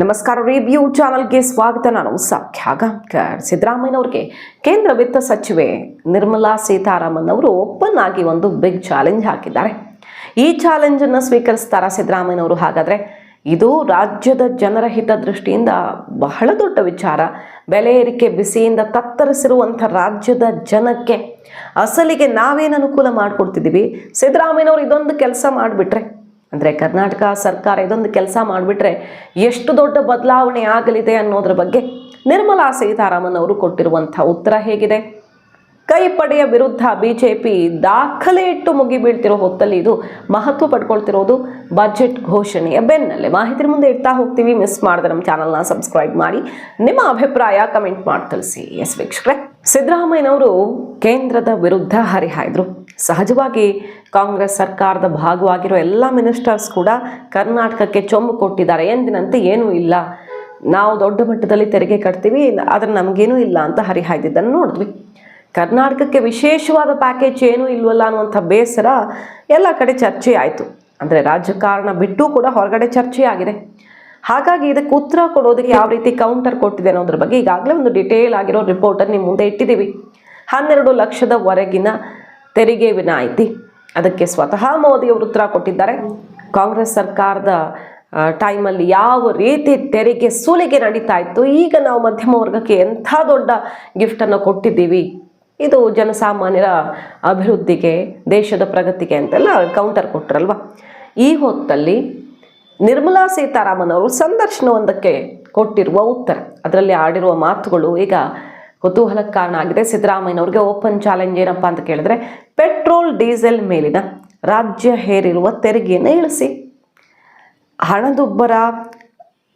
ನಮಸ್ಕಾರ ರಿವ್ಯೂ ಚಾನಲ್ಗೆ ಸ್ವಾಗತ. ನಾನು ಸಖ್ಯಾ ಗಾಂವ್ಕರ್ ಸಿದ್ದರಾಮಯ್ಯನವ್ರಿಗೆ. ಕೇಂದ್ರ ವಿತ್ತ ಸಚಿವೆ ನಿರ್ಮಲಾ ಸೀತಾರಾಮನ್ ಅವರು ಓಪನ್ ಆಗಿ ಒಂದು ಬಿಗ್ ಚಾಲೆಂಜ್ ಹಾಕಿದ್ದಾರೆ. ಈ ಚಾಲೆಂಜ್ ಅನ್ನು ಸ್ವೀಕರಿಸ್ತಾರ ಸಿದ್ದರಾಮಯ್ಯನವರು? ಹಾಗಾದ್ರೆ ಇದು ರಾಜ್ಯದ ಜನರ ಹಿತದೃಷ್ಟಿಯಿಂದ ಬಹಳ ದೊಡ್ಡ ವಿಚಾರ. ಬೆಲೆ ಏರಿಕೆ ಬಿಸಿಯಿಂದ ತತ್ತರಿಸಿರುವಂಥ ರಾಜ್ಯದ ಜನಕ್ಕೆ ಅಸಲಿಗೆ ನಾವೇನು ಅನುಕೂಲ ಮಾಡಿಕೊಡ್ತಿದ್ದೀವಿ ಸಿದ್ದರಾಮಯ್ಯನವರು ಇದೊಂದು ಕೆಲಸ ಮಾಡಿಬಿಟ್ರೆ ಅಂದರೆ ಕರ್ನಾಟಕ ಸರ್ಕಾರ ಇದೊಂದು ಕೆಲಸ ಮಾಡಿಬಿಟ್ರೆ ಎಷ್ಟು ದೊಡ್ಡ ಬದಲಾವಣೆ ಆಗಲಿದೆ ಅನ್ನೋದ್ರ ಬಗ್ಗೆ ನಿರ್ಮಲಾ ಸೀತಾರಾಮನ್ ಅವರು ಕೊಟ್ಟಿರುವಂಥ ಉತ್ತರ ಹೇಗಿದೆ? ಕೈಪಡೆಯ ವಿರುದ್ಧ ಬಿಜೆಪಿ ದಾಖಲೆ ಇಟ್ಟು ಮುಗಿಬೀಳ್ತಿರೋ ಹೊತ್ತಲ್ಲಿ ಇದು ಮಹತ್ವ ಪಡ್ಕೊಳ್ತಿರೋದು ಬಜೆಟ್ ಘೋಷಣೆಯ ಬೆನ್ನಲ್ಲೇ. ಮಾಹಿತಿ ಮುಂದೆ ಇಡ್ತಾ ಹೋಗ್ತೀವಿ. ಮಿಸ್ ಮಾಡಿದ್ರೆ ನಮ್ಮ ಚಾನಲ್ನ ಸಬ್ಸ್ಕ್ರೈಬ್ ಮಾಡಿ. ನಿಮ್ಮ ಅಭಿಪ್ರಾಯ ಕಮೆಂಟ್ ಮಾಡಿ ತಿಳಿಸಿ ಎಸ್ ವೀಕ್ಷಕರೇ, ಸಿದ್ದರಾಮಯ್ಯನವರು ಕೇಂದ್ರದ ವಿರುದ್ಧ ಹರಿಹಾಯ್ದರು. ಸಹಜವಾಗಿ ಕಾಂಗ್ರೆಸ್ ಸರ್ಕಾರದ ಭಾಗವಾಗಿರೋ ಎಲ್ಲ ಮಿನಿಸ್ಟರ್ಸ್ ಕೂಡ ಕರ್ನಾಟಕಕ್ಕೆ ಚೊಂಬು ಕೊಟ್ಟಿದ್ದಾರೆ. ಎಂದಿನಂತೆ ಏನೂ ಇಲ್ಲ. ನಾವು ದೊಡ್ಡ ಮಟ್ಟದಲ್ಲಿ ತೆರಿಗೆ ಕಟ್ತೀವಿ. ಆದರೆ ನಮಗೇನೂ ಇಲ್ಲ ಅಂತ ಹರಿಹಾಯ್ದಿದ್ದನ್ನು ನೋಡಿದ್ವಿ. ಕರ್ನಾಟಕಕ್ಕೆ ವಿಶೇಷವಾದ ಪ್ಯಾಕೇಜ್ ಏನೂ ಇಲ್ವಲ್ಲ ಅನ್ನುವಂಥ ಬೇಸರ ಎಲ್ಲ ಕಡೆ ಚರ್ಚೆ ಆಯಿತು. ಅಂದರೆ ರಾಜಕಾರಣ ಬಿಟ್ಟು ಕೂಡ ಹೊರಗಡೆ ಚರ್ಚೆ ಆಗಿದೆ. ಹಾಗಾಗಿ ಇದಕ್ಕೆ ಉತ್ತರ ಕೊಡೋದಕ್ಕೆ ಯಾವ ರೀತಿ ಕೌಂಟರ್ ಕೊಟ್ಟಿದೆ ಅನ್ನೋದ್ರ ಬಗ್ಗೆ ಈಗಾಗಲೇ ಒಂದು ಡಿಟೇಲ್ ಆಗಿರೋ ರಿಪೋರ್ಟನ್ನು ನಿಮ್ಮ ಮುಂದೆ ಇಟ್ಟಿದ್ದೀವಿ. ಹನ್ನೆರಡು ಲಕ್ಷದವರೆಗಿನ ತೆರಿಗೆ ವಿನಾಯಿತಿ. ಅದಕ್ಕೆ ಸ್ವತಃ ಮೋದಿ ಅವರು ಉತ್ತರ ಕೊಟ್ಟಿದ್ದಾರೆ. ಕಾಂಗ್ರೆಸ್ ಸರ್ಕಾರದ ಟೈಮಲ್ಲಿ ಯಾವ ರೀತಿ ತೆರಿಗೆ ಸೂಲಿಗೆ ನಡೀತಾ ಇತ್ತು, ಈಗ ನಾವು ಮಧ್ಯಮ ವರ್ಗಕ್ಕೆ ಎಂಥ ದೊಡ್ಡ ಗಿಫ್ಟನ್ನು ಕೊಟ್ಟಿದ್ದೀವಿ? ಇದು ಜನಸಾಮಾನ್ಯರ ಅಭಿವೃದ್ಧಿಗೆ, ದೇಶದ ಪ್ರಗತಿಗೆ ಅಂತೆಲ್ಲ ಕೌಂಟರ್ ಕೊಟ್ರಲ್ವ? ಈ ಹೊತ್ತಲ್ಲಿ ನಿರ್ಮಲಾ ಸೀತಾರಾಮನ್ ಅವರು ಸಂದರ್ಶನವೊಂದಕ್ಕೆ ಕೊಟ್ಟಿರುವ ಉತ್ತರ. ಅದರಲ್ಲಿ ಆಡಿರುವ ಮಾತುಗಳು ಈಗ ಕುತೂಹಲಕ್ಕೆ ಕಾರಣ ಆಗಿದೆ ಸಿದ್ದರಾಮಯ್ಯನವ್ರಿಗೆ ಓಪನ್ ಚಾಲೆಂಜ್ ಏನಪ್ಪ ಅಂತ ಕೇಳಿದ್ರೆ ಪೆಟ್ರೋಲ್ ಡೀಸೆಲ್ ಮೇಲಿನ ರಾಜ್ಯ ಹೇರಿರುವ ತೆರಿಗೆಯನ್ನು ಇಳಿಸಿ. ಹಣದುಬ್ಬರ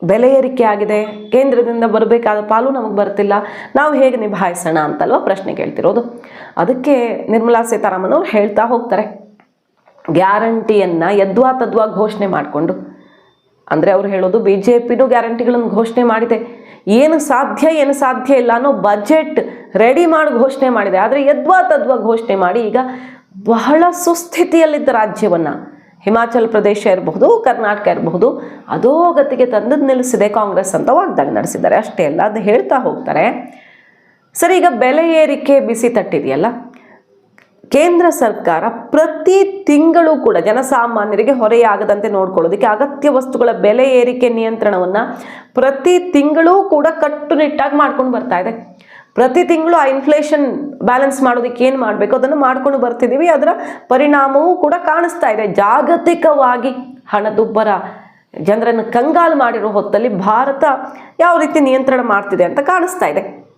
ಬೆಲೆ ಏರಿಕೆ ಆಗಿದೆ, ಕೇಂದ್ರದಿಂದ ಬರಬೇಕಾದ ಪಾಲು ನಮಗೆ ಬರ್ತಿಲ್ಲ, ನಾವು ಹೇಗೆ ನಿಭಾಯಿಸೋಣ ಅಂತಲ್ವ ಪ್ರಶ್ನೆ ಕೇಳ್ತಿರೋದು. ಅದಕ್ಕೆ ನಿರ್ಮಲಾ ಸೀತಾರಾಮನ್ ಅವರು ಹೇಳ್ತಾ ಹೋಗ್ತಾರೆ. ಗ್ಯಾರಂಟಿಯನ್ನು ಯದ್ವಾ ತದ್ವಾ ಘೋಷಣೆ ಮಾಡಿಕೊಂಡು. ಅಂದರೆ ಅವ್ರು ಹೇಳೋದು ಬಿ ಜೆ ಪಿನೂ ಗ್ಯಾರಂಟಿಗಳನ್ನು ಘೋಷಣೆ ಮಾಡಿದೆ. ಏನು ಸಾಧ್ಯ ಏನು ಸಾಧ್ಯ ಇಲ್ಲ ಅನ್ನೋ ಬಜೆಟ್ ರೆಡಿ ಮಾಡಿ ಘೋಷಣೆ ಮಾಡಿದೆ. ಆದರೆ ಯದ್ವಾ ತದ್ವಾ ಘೋಷಣೆ ಮಾಡಿ ಈಗ ಬಹಳ ಸುಸ್ಥಿತಿಯಲ್ಲಿದ್ದ ರಾಜ್ಯವನ್ನು ಹಿಮಾಚಲ ಪ್ರದೇಶ ಇರಬಹುದು, ಕರ್ನಾಟಕ ಇರಬಹುದು ಅಧೋಗತಿಗೆ ತಂದದ್ ನಿಲ್ಲಿಸಿದೆ ಕಾಂಗ್ರೆಸ್ ಅಂತ ವಾಗ್ದಾಳಿ ನಡೆಸಿದ್ದಾರೆ. ಅಷ್ಟೇ ಅಲ್ಲ, ಅದು ಹೇಳ್ತಾ ಹೋಗ್ತಾರೆ. ಸರಿ, ಈಗ ಬೆಲೆ ಏರಿಕೆ ಬಿಸಿ ತಟ್ಟಿದೆಯಲ್ಲ? ಕೇಂದ್ರ ಸರ್ಕಾರ ಪ್ರತಿ ತಿಂಗಳು ಕೂಡ ಜನಸಾಮಾನ್ಯರಿಗೆ ಹೊರೆಯಾಗದಂತೆ ನೋಡ್ಕೊಳ್ಳೋದಕ್ಕೆ ಅಗತ್ಯ ವಸ್ತುಗಳ ಬೆಲೆ ಏರಿಕೆ ನಿಯಂತ್ರಣವನ್ನು ಪ್ರತಿ ತಿಂಗಳೂ ಕೂಡ ಕಟ್ಟುನಿಟ್ಟಾಗಿ ಮಾಡ್ಕೊಂಡು ಬರ್ತಾ ಇದೆ. ಪ್ರತಿ ತಿಂಗಳು ಆ ಇನ್ಫ್ಲೇಷನ್ ಬ್ಯಾಲೆನ್ಸ್ ಮಾಡೋದಕ್ಕೆ ಏನು ಮಾಡಬೇಕು? ಅದನ್ನು ಮಾಡ್ಕೊಂಡು ಬರ್ತಿದ್ದೀವಿ. ಅದರ ಪರಿಣಾಮವೂ ಕೂಡ ಕಾಣಿಸ್ತಾ ಇದೆ. ಜಾಗತಿಕವಾಗಿ ಹಣದುಬ್ಬರ ಜನರನ್ನು ಕಂಗಾಲು ಮಾಡಿರೋ ಹೊತ್ತಲ್ಲಿ ಭಾರತ ಯಾವ ರೀತಿ ನಿಯಂತ್ರಣ ಮಾಡ್ತಿದೆ ಅಂತ ಕಾಣಿಸ್ತಾ ಇದೆ.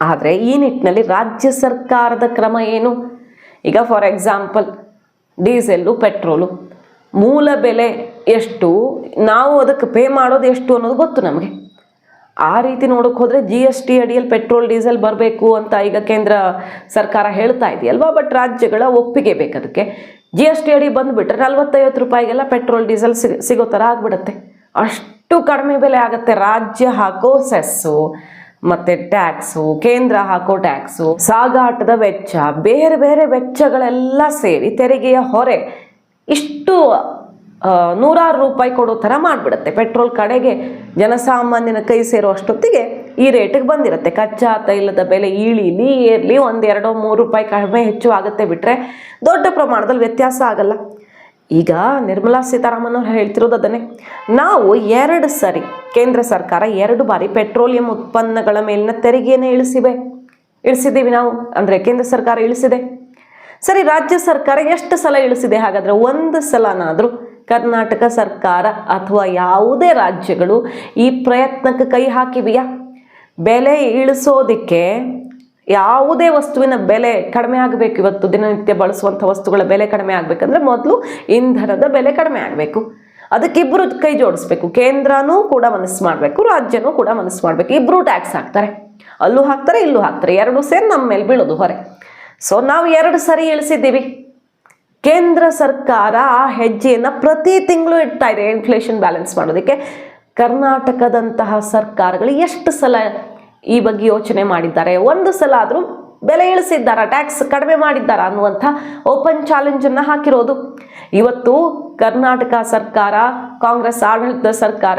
ಆದರೆ ಈ ನಿಟ್ಟಿನಲ್ಲಿ ರಾಜ್ಯ ಸರ್ಕಾರದ ಕ್ರಮ ಏನು? ಈಗ ಫಾರ್ ಎಕ್ಸಾಂಪಲ್ ಡೀಸೆಲ್ಲು, ಪೆಟ್ರೋಲು ಮೂಲ ಬೆಲೆ ಎಷ್ಟು? ನಾವು ಅದಕ್ಕೆ ಪೇ ಮಾಡೋದು ಎಷ್ಟು ಅನ್ನೋದು ಗೊತ್ತು ನಮಗೆ. ಆ ರೀತಿ ನೋಡೋಕೆ ಹೋದರೆ ಜಿ ಎಸ್ ಟಿ ಅಡಿಯಲ್ಲಿ ಪೆಟ್ರೋಲ್ ಡೀಸೆಲ್ ಬರಬೇಕು ಅಂತ ಈಗ ಕೇಂದ್ರ ಸರ್ಕಾರ ಹೇಳ್ತಾ ಇದೆಯಲ್ವಾ ಬಟ್ ರಾಜ್ಯಗಳ ಒಪ್ಪಿಗೆ ಬೇಕು ಅದಕ್ಕೆ. ಜಿ ಎಸ್ ಟಿ ಅಡಿ ಬಂದುಬಿಟ್ರೆ ನಲ್ವತ್ತೈವತ್ತು ರೂಪಾಯಿಗೆಲ್ಲ ಪೆಟ್ರೋಲ್ ಡೀಸೆಲ್ ಸಿಗ ಥರ ಆಗಿಬಿಡುತ್ತೆ. ಅಷ್ಟು ಕಡಿಮೆ ಬೆಲೆ ಆಗುತ್ತೆ. ರಾಜ್ಯ ಹಾಕೋ ಸೆಸ್ಸು, ಮತ್ತು ಟ್ಯಾಕ್ಸು, ಕೇಂದ್ರ ಹಾಕೋ ಟ್ಯಾಕ್ಸು, ಸಾಗಾಟದ ವೆಚ್ಚ, ಬೇರೆ ಬೇರೆ ವೆಚ್ಚಗಳೆಲ್ಲ ಸೇರಿ ತೆರಿಗೆಯ ಹೊರೆ ಇಷ್ಟು ನೂರಾರು ರೂಪಾಯಿ ಕೊಡೋ ಥರ ಮಾಡಿಬಿಡುತ್ತೆ. ಪೆಟ್ರೋಲ್ ಕಡೆಗೆ ಜನಸಾಮಾನ್ಯನ ಕೈ ಸೇರೋ ಅಷ್ಟೊತ್ತಿಗೆ ಈ ರೇಟಿಗೆ ಬಂದಿರುತ್ತೆ. ಕಚ್ಚಾ ತೈಲದ ಬೆಲೆ ಇಳಿಲಿ ಏರ್ಲಿ ಒಂದು ಎರಡೋ ಮೂರು ರೂಪಾಯಿ ಕಡಿಮೆ ಹೆಚ್ಚು ಆಗುತ್ತೆ ಬಿಟ್ಟರೆ ದೊಡ್ಡ ಪ್ರಮಾಣದಲ್ಲಿ ವ್ಯತ್ಯಾಸ ಆಗಲ್ಲ. ಈಗ ನಿರ್ಮಲಾ ಸೀತಾರಾಮನ್ ಅವ್ರು ಹೇಳ್ತಿರೋದು ಅದನ್ನೇ. ನಾವು ಎರಡು ಸರಿ ಕೇಂದ್ರ ಸರ್ಕಾರ ಎರಡು ಬಾರಿ ಪೆಟ್ರೋಲಿಯಂ ಉತ್ಪನ್ನಗಳ ಮೇಲಿನ ತೆರಿಗೆಯನ್ನು ಇಳಿಸಿವೆ. ಇಳಿಸಿದ್ದೀವಿ ನಾವು. ಅಂದರೆ ಕೇಂದ್ರ ಸರ್ಕಾರ ಇಳಿಸಿದೆ. ಸರಿ, ರಾಜ್ಯ ಸರ್ಕಾರ ಎಷ್ಟು ಸಲ ಇಳಿಸಿದೆ? ಹಾಗಾದರೆ ಒಂದು ಸಲನಾದರೂ ಕರ್ನಾಟಕ ಸರ್ಕಾರ ಅಥವಾ ಯಾವುದೇ ರಾಜ್ಯಗಳು ಈ ಪ್ರಯತ್ನಕ್ಕೆ ಕೈ ಹಾಕಿವೆಯಾ? ಬೆಲೆ ಇಳಿಸೋದಕ್ಕೆ ಯಾವುದೇ ವಸ್ತುವಿನ ಬೆಲೆ ಕಡಿಮೆ ಆಗಬೇಕು. ಇವತ್ತು ದಿನನಿತ್ಯ ಬಳಸುವಂಥ ವಸ್ತುಗಳ ಬೆಲೆ ಕಡಿಮೆ ಆಗಬೇಕಂದ್ರೆ ಮೊದಲು ಇಂಧನದ ಬೆಲೆ ಕಡಿಮೆ ಆಗಬೇಕು. ಅದಕ್ಕೆ ಇಬ್ಬರು ಕೈ ಜೋಡಿಸ್ಬೇಕು. ಕೇಂದ್ರನೂ ಕೂಡ ಮನಸ್ಸು ಮಾಡಬೇಕು, ರಾಜ್ಯನೂ ಕೂಡ ಮನಸ್ಸು ಮಾಡಬೇಕು. ಇಬ್ಬರು ಟ್ಯಾಕ್ಸ್ ಹಾಕ್ತಾರೆ. ಅಲ್ಲೂ ಹಾಕ್ತಾರೆ, ಇಲ್ಲೂ ಹಾಕ್ತಾರೆ. ಎರಡು ಸೇರಿ ನಮ್ಮ ಮೇಲೆ ಬೀಳೋದು ಹೊರೆ. ಸೊ ನಾವು ಎರಡು ಸರಿ ಇಳಿಸಿದ್ದೀವಿ. ಕೇಂದ್ರ ಸರ್ಕಾರ ಆ ಹೆಜ್ಜೆಯನ್ನು ಪ್ರತಿ ತಿಂಗಳು ಇಡ್ತಾ ಇದೆ. ಇನ್ಫ್ಲೇಷನ್ ಬ್ಯಾಲೆನ್ಸ್ ಮಾಡೋದಕ್ಕೆ ಕರ್ನಾಟಕದಂತಹ ಸರ್ಕಾರಗಳು ಎಷ್ಟು ಸಲ ಈ ಬಗ್ಗೆ ಯೋಚನೆ ಮಾಡಿದ್ದಾರೆ? ಒಂದು ಸಲ ಆದರೂ ಬೆಲೆ ಇಳಿಸಿದ್ದಾರ? ಟ್ಯಾಕ್ಸ್ ಕಡಿಮೆ ಮಾಡಿದ್ದಾರ ಅನ್ನುವಂಥ ಓಪನ್ ಚಾಲೆಂಜ್ ಅನ್ನ ಹಾಕಿರೋದು. ಇವತ್ತು ಕರ್ನಾಟಕ ಸರ್ಕಾರ, ಕಾಂಗ್ರೆಸ್ ಆಡಳಿತ ಸರ್ಕಾರ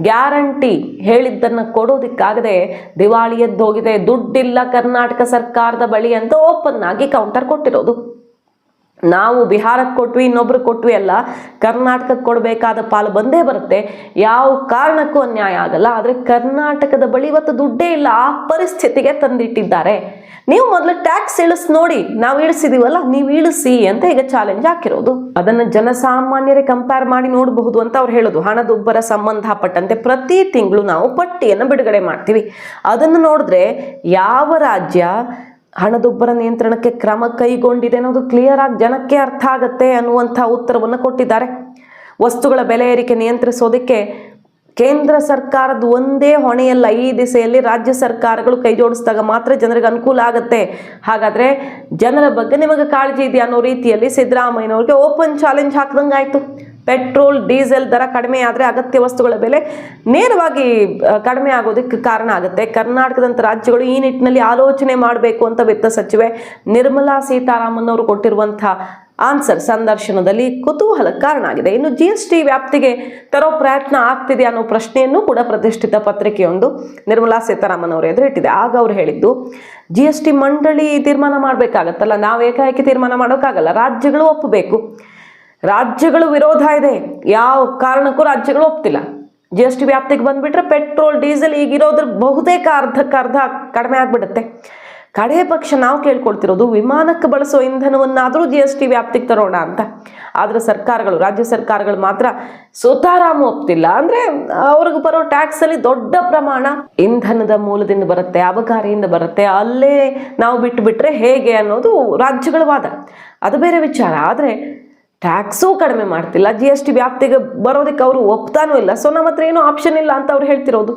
ಗ್ಯಾರಂಟಿ ಹೇಳಿದ್ದನ್ನ ಕೊಡೋದಕ್ಕಾಗದೆ ದಿವಾಳಿ ಎದ್ದೋಗಿದೆ. ದುಡ್ಡಿಲ್ಲ ಕರ್ನಾಟಕ ಸರ್ಕಾರದ ಬಳಿ ಅಂತ ಓಪನ್ ಆಗಿ ಕೌಂಟರ್ ಕೊಟ್ಟಿರೋದು. ನಾವು ಬಿಹಾರಕ್ಕೆ ಕೊಟ್ವಿ, ಇನ್ನೊಬ್ರು ಕೊಟ್ವಿ ಅಲ್ಲ, ಕರ್ನಾಟಕಕ್ಕೆ ಕೊಡಬೇಕಾದ ಪಾಲು ಬಂದೇ ಬರುತ್ತೆ. ಯಾವ ಕಾರಣಕ್ಕೂ ಅನ್ಯಾಯ ಆಗಲ್ಲ, ಆದರೆ ಕರ್ನಾಟಕದ ಬಳಿ ಇವತ್ತು ದುಡ್ಡೇ ಇಲ್ಲ, ಆ ಪರಿಸ್ಥಿತಿಗೆ ತಂದಿಟ್ಟಿದ್ದಾರೆ. ನೀವು ಮೊದಲು ಟ್ಯಾಕ್ಸ್ ಇಳಿಸ್ ನೋಡಿ, ನಾವು ಇಳಿಸಿದೀವಲ್ಲ, ನೀವು ಇಳಿಸಿ ಅಂತ ಈಗ ಚಾಲೆಂಜ್ ಹಾಕಿರೋದು. ಅದನ್ನು ಜನಸಾಮಾನ್ಯರೇ ಕಂಪೇರ್ ಮಾಡಿ ನೋಡಬಹುದು ಅಂತ ಅವ್ರು ಹೇಳೋದು. ಹಣದುಬ್ಬರ ಸಂಬಂಧಪಟ್ಟಂತೆ ಪ್ರತಿ ತಿಂಗಳು ನಾವು ಪಟ್ಟಿಯನ್ನು ಬಿಡುಗಡೆ ಮಾಡ್ತೀವಿ. ಅದನ್ನು ನೋಡಿದ್ರೆ ಯಾವ ರಾಜ್ಯ ಹಣದುಬ್ಬರ ನಿಯಂತ್ರಣಕ್ಕೆ ಕ್ರಮ ಕೈಗೊಂಡಿದೆ ಅನ್ನೋದು ಕ್ಲಿಯರ್ ಆಗಿ ಜನಕ್ಕೆ ಅರ್ಥ ಆಗುತ್ತೆ ಅನ್ನುವಂಥ ಉತ್ತರವನ್ನು ಕೊಟ್ಟಿದ್ದಾರೆ. ವಸ್ತುಗಳ ಬೆಲೆ ಏರಿಕೆ ನಿಯಂತ್ರಿಸೋದಕ್ಕೆ ಕೇಂದ್ರ ಸರ್ಕಾರದ ಒಂದೇ ಹೊಣೆಯಲ್ಲ, ಈ ದಿಸೆಯಲ್ಲಿ ರಾಜ್ಯ ಸರ್ಕಾರಗಳು ಕೈ ಜೋಡಿಸಿದಾಗ ಮಾತ್ರ ಜನರಿಗೆ ಅನುಕೂಲ ಆಗುತ್ತೆ. ಹಾಗಾದರೆ ಜನರ ಬಗ್ಗೆ ನಿಮಗೆ ಕಾಳಜಿ ಇದೆಯಾ ಅನ್ನೋ ರೀತಿಯಲ್ಲಿ ಸಿದ್ದರಾಮಯ್ಯನವ್ರಿಗೆ ಓಪನ್ ಚಾಲೆಂಜ್ ಹಾಕ್ದಂಗಾಯ್ತು. ಪೆಟ್ರೋಲ್, ಡೀಸೆಲ್ ದರ ಕಡಿಮೆ ಆದರೆ ಅಗತ್ಯ ವಸ್ತುಗಳ ಬೆಲೆ ನೇರವಾಗಿ ಕಡಿಮೆ ಆಗೋದಕ್ಕೆ ಕಾರಣ ಆಗುತ್ತೆ. ಕರ್ನಾಟಕದಂಥ ರಾಜ್ಯಗಳು ಈ ನಿಟ್ಟಿನಲ್ಲಿ ಆಲೋಚನೆ ಮಾಡಬೇಕು ಅಂತ ವಿತ್ತ ಸಚಿವೆ ನಿರ್ಮಲಾ ಸೀತಾರಾಮನ್ ಅವರು ಕೊಟ್ಟಿರುವಂಥ ಆನ್ಸರ್ ಸಂದರ್ಶನದಲ್ಲಿ ಕುತೂಹಲ ಕಾರಣ ಆಗಿದೆ ಇನ್ನು ಜಿ ಎಸ್ ಟಿ ವ್ಯಾಪ್ತಿಗೆ ತರೋ ಪ್ರಯತ್ನ ಆಗ್ತಿದೆ ಅನ್ನೋ ಪ್ರಶ್ನೆಯನ್ನು ಕೂಡ ಪ್ರತಿಷ್ಠಿತ ಪತ್ರಿಕೆಯೊಂದು ನಿರ್ಮಲಾ ಸೀತಾರಾಮನ್ ಅವರು ಎದುರಿಟ್ಟಿದೆ. ಆಗ ಅವ್ರು ಹೇಳಿದ್ದು ಜಿ ಎಸ್ ಟಿ ಮಂಡಳಿ ತೀರ್ಮಾನ ಮಾಡಬೇಕಾಗತ್ತಲ್ಲ? ನಾವು ಏಕಾಏಕಿ ತೀರ್ಮಾನ ಮಾಡೋಕ್ಕಾಗಲ್ಲ. ರಾಜ್ಯಗಳು ಒಪ್ಪಬೇಕು. ರಾಜ್ಯಗಳು ವಿರೋಧ ಇದೆ. ಯಾವ ಕಾರಣಕ್ಕೂ ರಾಜ್ಯಗಳು ಒಪ್ತಿಲ್ಲ. ಜಿ ಎಸ್ ಟಿ ವ್ಯಾಪ್ತಿಗೆ ಬಂದ್ಬಿಟ್ರೆ ಪೆಟ್ರೋಲ್, ಡೀಸೆಲ್ ಈಗಿರೋದ್ರ ಬಹುತೇಕ ಅರ್ಧಕ್ಕೆ ಅರ್ಧ ಕಡಿಮೆ ಆಗ್ಬಿಡುತ್ತೆ. ಕಡೆಯ ಪಕ್ಷ ನಾವು ಕೇಳ್ಕೊಳ್ತಿರೋದು ವಿಮಾನಕ್ಕೆ ಬಳಸೋ ಇಂಧನವನ್ನಾದರೂ ಜಿ ಎಸ್ ಟಿ ವ್ಯಾಪ್ತಿಗೆ ತರೋಣ ಅಂತ. ಆದರೆ ಸರ್ಕಾರಗಳು, ರಾಜ್ಯ ಸರ್ಕಾರಗಳು ಮಾತ್ರ ಸುತಾರಾಮ ಒಪ್ತಿಲ್ಲ ಅಂದರೆ ಅವ್ರಿಗೆ ಬರೋ ಟ್ಯಾಕ್ಸಲ್ಲಿ ದೊಡ್ಡ ಪ್ರಮಾಣ ಇಂಧನದ ಮೂಲದಿಂದ ಬರುತ್ತೆ, ಅಬಕಾರಿಯಿಂದ ಬರುತ್ತೆ. ಅಲ್ಲೇ ನಾವು ಬಿಟ್ಟುಬಿಟ್ರೆ ಹೇಗೆ ಅನ್ನೋದು ರಾಜ್ಯಗಳ ವಾದ. ಅದು ಬೇರೆ ವಿಚಾರ. ಆದರೆ ಟ್ಯಾಕ್ಸೂ ಕಡಿಮೆ ಮಾಡ್ತಿಲ್ಲ ಜಿ ಎಸ್ ಟಿ ವ್ಯಾಪ್ತಿಗೆ ಬರೋದಕ್ಕೆ ಅವರು ಒಪ್ತಾನೂ ಇಲ್ಲ. ಸೊ ನಮ್ಮ ಹತ್ರ ಏನೂ ಆಪ್ಷನ್ ಇಲ್ಲ ಅಂತ ಅವ್ರು ಹೇಳ್ತಿರೋದು.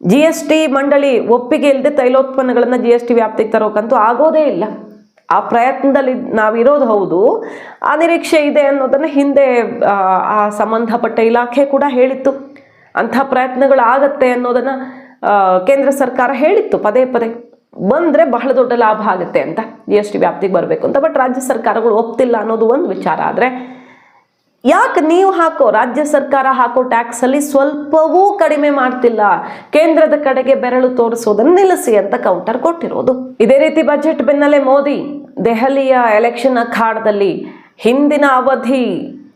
ಜಿ ಎಸ್ ಟಿ ಮಂಡಳಿ ಒಪ್ಪಿಗೆ ಇಲ್ಲದೆ ತೈಲೋತ್ಪನ್ನಗಳನ್ನು ಜಿ ಎಸ್ ಟಿ ವ್ಯಾಪ್ತಿಗೆ ತರೋಕ್ಕಂತೂ ಆಗೋದೇ ಇಲ್ಲ. ಆ ಪ್ರಯತ್ನದಲ್ಲಿ ನಾವಿರೋದು ಹೌದು. ಆ ನಿರೀಕ್ಷೆ ಇದೆ ಅನ್ನೋದನ್ನು ಹಿಂದೆ ಆ, ಸಂಬಂಧಪಟ್ಟ ಇಲಾಖೆ ಕೂಡ ಹೇಳಿತ್ತು. ಅಂಥ ಪ್ರಯತ್ನಗಳು ಆಗತ್ತೆ ಅನ್ನೋದನ್ನು ಕೇಂದ್ರ ಸರ್ಕಾರ ಹೇಳಿತ್ತು ಪದೇ ಪದೇ. ಬಂದರೆ ಬಹಳ ದೊಡ್ಡ ಲಾಭ ಆಗುತ್ತೆ ಅಂತ ಜಿ ಎಸ್ ಟಿ ವ್ಯಾಪ್ತಿಗೆ ಬರಬೇಕು ಅಂತ. ಬಟ್ ರಾಜ್ಯ ಸರ್ಕಾರಗಳು ಒಪ್ತಿಲ್ಲ ಅನ್ನೋದು ಒಂದು ವಿಚಾರ. ಆದರೆ ಯಾಕೆ ನೀವು ಹಾಕೋ, ರಾಜ್ಯ ಸರ್ಕಾರ ಹಾಕೋ ಟ್ಯಾಕ್ಸ್ ಅಲ್ಲಿ ಸ್ವಲ್ಪವೂ ಕಡಿಮೆ ಮಾಡ್ತಿಲ್ಲ. ಕೇಂದ್ರದ ಕಡೆಗೆ ಬೆರಳು ತೋರಿಸೋದನ್ನು ನಿಲ್ಲಿಸಿ ಅಂತ ಕೌಂಟರ್ ಕೊಟ್ಟಿರೋದು. ಇದೇ ರೀತಿ ಬಜೆಟ್ ಬೆನ್ನಲ್ಲೇ ಮೋದಿ, ದೆಹಲಿಯ ಎಲೆಕ್ಷನ್ ಅಖಾಡದಲ್ಲಿ ಹಿಂದಿನ ಅವಧಿ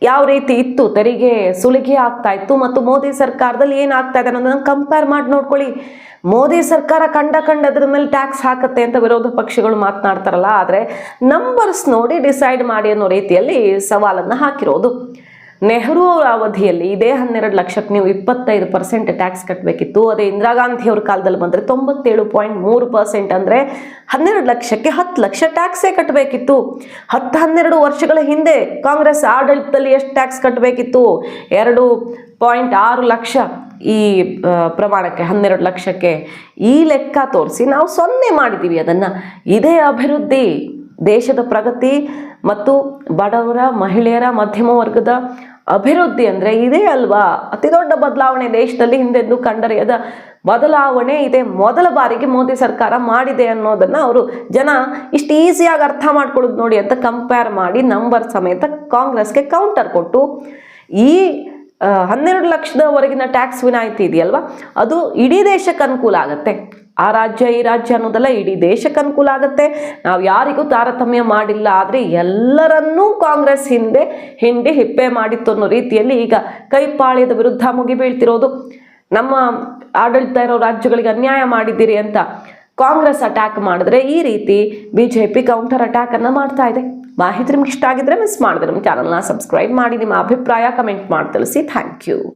ಯಾವ ರೀತಿ ಇತ್ತು? ತೆರಿಗೆ ಸುಲಿಗೆ ಆಗ್ತಾ ಇತ್ತು ಮತ್ತು ಮೋದಿ ಸರ್ಕಾರದಲ್ಲಿ ಏನಾಗ್ತಾ ಇದೆ ಅನ್ನೋದನ್ನ ಕಂಪೇರ್ ಮಾಡಿ ನೋಡ್ಕೊಳ್ಳಿ. ಮೋದಿ ಸರ್ಕಾರ ಕಂಡ ಕಂಡದ್ರ ಮೇಲೆ ಟ್ಯಾಕ್ಸ್ ಹಾಕತ್ತೆ ಅಂತ ವಿರೋಧ ಪಕ್ಷಗಳು ಮಾತನಾಡ್ತಾರಲ್ಲ, ಆದರೆ ನಂಬರ್ಸ್ ನೋಡಿ ಡಿಸೈಡ್ ಮಾಡಿ ಅನ್ನೋ ರೀತಿಯಲ್ಲಿ ಸವಾಲನ್ನು ಹಾಕಿರೋದು. ನೆಹರು ಅವರ ಅವಧಿಯಲ್ಲಿ ಇದೇ ಹನ್ನೆರಡು ಲಕ್ಷಕ್ಕೆ ನೀವು ಇಪ್ಪತ್ತೈದು ಪರ್ಸೆಂಟ್ ಟ್ಯಾಕ್ಸ್ ಕಟ್ಟಬೇಕಿತ್ತು ಅದೇ ಇಂದಿರಾ ಗಾಂಧಿ ಅವ್ರ ಕಾಲದಲ್ಲಿ ಬಂದರೆ ತೊಂಬತ್ತೇಳು ಪಾಯಿಂಟ್ ಮೂರು ಪರ್ಸೆಂಟ್ ಅಂದರೆ ಹನ್ನೆರಡು ಲಕ್ಷಕ್ಕೆ ಹತ್ತು ಲಕ್ಷ ಟ್ಯಾಕ್ಸೇ ಕಟ್ಟಬೇಕಿತ್ತು ಹತ್ತು ಹನ್ನೆರಡು ವರ್ಷಗಳ ಹಿಂದೆ ಕಾಂಗ್ರೆಸ್ ಆಡಳಿತದಲ್ಲಿ ಎಷ್ಟು ಟ್ಯಾಕ್ಸ್ ಕಟ್ಟಬೇಕಿತ್ತು ಎರಡು ಪಾಯಿಂಟ್ ಆರು ಲಕ್ಷ ಈ ಪ್ರಮಾಣಕ್ಕೆ, ಹನ್ನೆರಡು ಲಕ್ಷಕ್ಕೆ. ಈ ಲೆಕ್ಕ ತೋರಿಸಿ ನಾವು ಸೊನ್ನೆ ಮಾಡಿದ್ದೀವಿ ಅದನ್ನು. ಇದೇ ಅಭಿವೃದ್ಧಿ. ದೇಶದ ಪ್ರಗತಿ ಮತ್ತು ಬಡವರ, ಮಹಿಳೆಯರ, ಮಧ್ಯಮ ವರ್ಗದ ಅಭಿವೃದ್ಧಿ ಅಂದರೆ ಇದೇ ಅಲ್ವಾ? ಅತಿ ದೊಡ್ಡ ಬದಲಾವಣೆ ದೇಶದಲ್ಲಿ ಹಿಂದೆಂದು ಕಂಡರಿಯದ ಬದಲಾವಣೆ ಇದೆ. ಮೊದಲ ಬಾರಿಗೆ ಮೋದಿ ಸರ್ಕಾರ ಮಾಡಿದೆ ಅನ್ನೋದನ್ನು ಅವರು ಜನ ಇಷ್ಟು ಈಸಿಯಾಗಿ ಅರ್ಥ ಮಾಡ್ಕೊಳ್ಳೋದು ನೋಡಿ ಅಂತ ಕಂಪೇರ್ ಮಾಡಿ ನಂಬರ್ ಸಮೇತ ಕಾಂಗ್ರೆಸ್ಗೆ ಕೌಂಟರ್ ಕೊಟ್ಟು ಈ ಹನ್ನೆರಡು ಲಕ್ಷದವರೆಗಿನ ಟ್ಯಾಕ್ಸ್ ವಿನಾಯಿತಿ ಇದೆಯಲ್ವ? ಅದು ಇಡೀ ದೇಶಕ್ಕೆ ಅನುಕೂಲ ಆಗುತ್ತೆ. ಆ ರಾಜ್ಯ, ಈ ರಾಜ್ಯ ಅನ್ನೋದಲ್ಲ ಇಡೀ ದೇಶಕ್ಕೆ ಅನುಕೂಲ ಆಗುತ್ತೆ. ನಾವು ಯಾರಿಗೂ ತಾರತಮ್ಯ ಮಾಡಿಲ್ಲ ಆದರೆ ಎಲ್ಲರನ್ನೂ ಕಾಂಗ್ರೆಸ್ ಹಿಂದೆ ಹಿಂಡಿ ಹಿಪ್ಪೆ ಮಾಡಿತ್ತು ಅನ್ನೋ ರೀತಿಯಲ್ಲಿ ಈಗ ಕೈಪಾಳ್ಯದ ವಿರುದ್ಧ ಮುಗಿಬೀಳ್ತಿರೋದು ನಮ್ಮ ಆಡಳಿತ ಇರೋ ರಾಜ್ಯಗಳಿಗೆ ಅನ್ಯಾಯ ಮಾಡಿದ್ದೀರಿ ಅಂತ ಕಾಂಗ್ರೆಸ್ ಅಟ್ಯಾಕ್ ಮಾಡಿದ್ರೆ ಈ ರೀತಿ ಬಿ ಜೆ ಪಿ ಕೌಂಟರ್ ಅಟ್ಯಾಕನ್ನು ಮಾಡ್ತಾ ಇದೆ. ಮಾಹಿತಿ ನಿಮ್ಗೆ ಇಷ್ಟ ಆಗಿದ್ರೆ ಮಿಸ್ ಮಾಡಿದ್ರೆ ನಮ್ಮ ಚಾನಲ್ನ ಸಬ್ಸ್ಕ್ರೈಬ್ ಮಾಡಿ, ನಿಮ್ಮ ಅಭಿಪ್ರಾಯ ಕಮೆಂಟ್ ಮಾಡಿ ತಿಳಿಸಿ. Thank you.